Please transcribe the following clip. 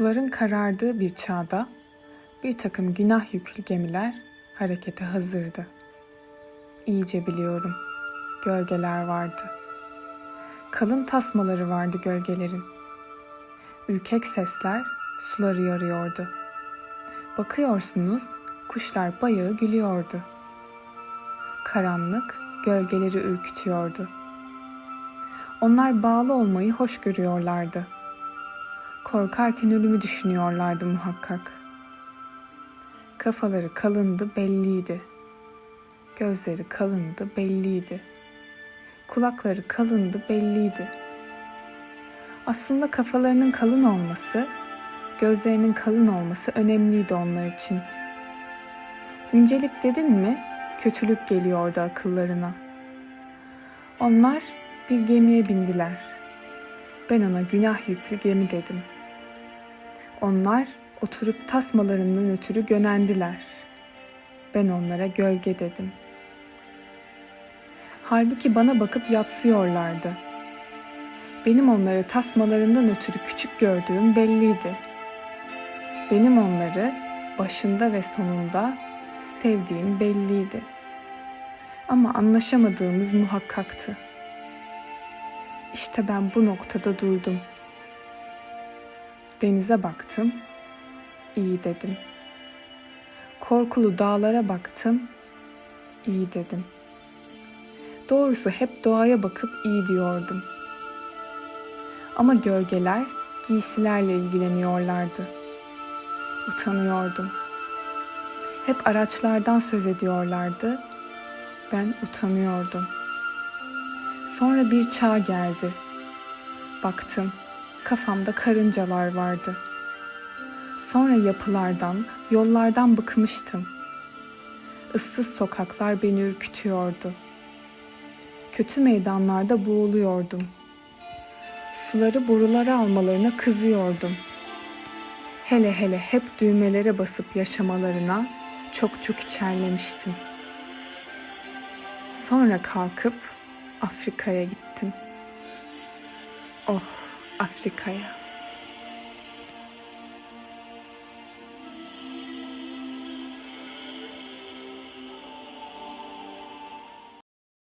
Suların karardığı bir çağda bir takım günah yüklü gemiler harekete hazırdı. İyice biliyorum. Gölgeler vardı. Kalın tasmaları vardı gölgelerin. Ürkek sesler suları yarıyordu. Bakıyorsunuz kuşlar bayağı gülüyordu. Karanlık gölgeleri ürkütüyordu. Onlar bağlı olmayı hoş görüyorlardı. Korkarken ölümü düşünüyorlardı muhakkak. Kafaları kalındı belliydi. Gözleri kalındı belliydi. Kulakları kalındı belliydi. Aslında kafalarının kalın olması, gözlerinin kalın olması önemliydi onlar için. İncelik dedin mi, kötülük geliyordu akıllarına. Onlar bir gemiye bindiler. Ben ona günah yüklü gemi dedim. Onlar oturup tasmalarından ötürü gönendiler. Ben onlara gölge dedim. Halbuki bana bakıp yatsıyorlardı. Benim onları tasmalarından ötürü küçük gördüğüm belliydi. Benim onları başında ve sonunda sevdiğim belliydi. Ama anlaşamadığımız muhakkaktı. İşte ben bu noktada durdum. Denize baktım, iyi dedim. Korkulu dağlara baktım, iyi dedim. Doğrusu hep doğaya bakıp iyi diyordum. Ama gölgeler giysilerle ilgileniyorlardı. Utanıyordum. Hep araçlardan söz ediyorlardı. Ben utanıyordum. Sonra bir çağ geldi. Baktım, kafamda karıncalar vardı. Sonra yapılardan, yollardan bıkmıştım. Issız sokaklar beni ürkütüyordu. Kötü meydanlarda boğuluyordum. Suları borulara almalarına kızıyordum. Hele hele hep düğmelere basıp yaşamalarına çok çok içerlemiştim. Sonra kalkıp Afrika'ya gittim. Oh, Afrika'ya.